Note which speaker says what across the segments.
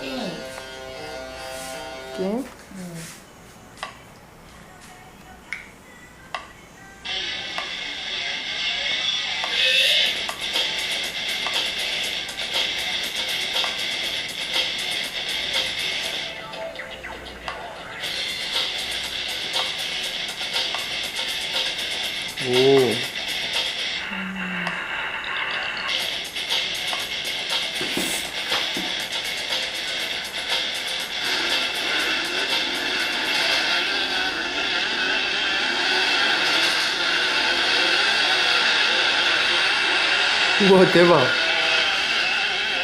Speaker 1: Okay. Oh. 우와 대박.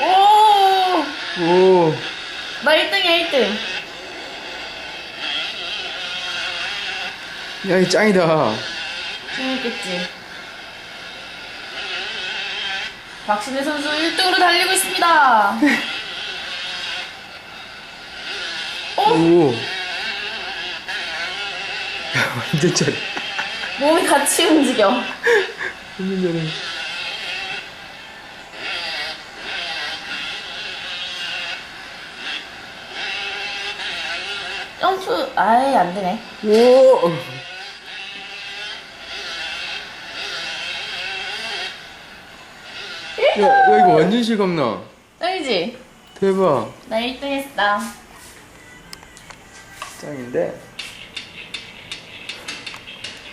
Speaker 2: 오!
Speaker 1: 오.
Speaker 2: 나 1등이야, 1등.
Speaker 1: 야, 이 짱이다.
Speaker 2: 재밌겠지. 박신혜 선수 1등으로 달리고 있습니다. 오!
Speaker 1: 오. 야, 완전 잘해.
Speaker 2: 몸이 같이 움직여.
Speaker 1: 완전 잘해.
Speaker 2: 점프, 아예 안 되네.
Speaker 1: 오. 야, 야, 이거 완전 실감나.
Speaker 2: 짱이지?
Speaker 1: 대박.
Speaker 2: 나 1등 했어.
Speaker 1: 짱인데?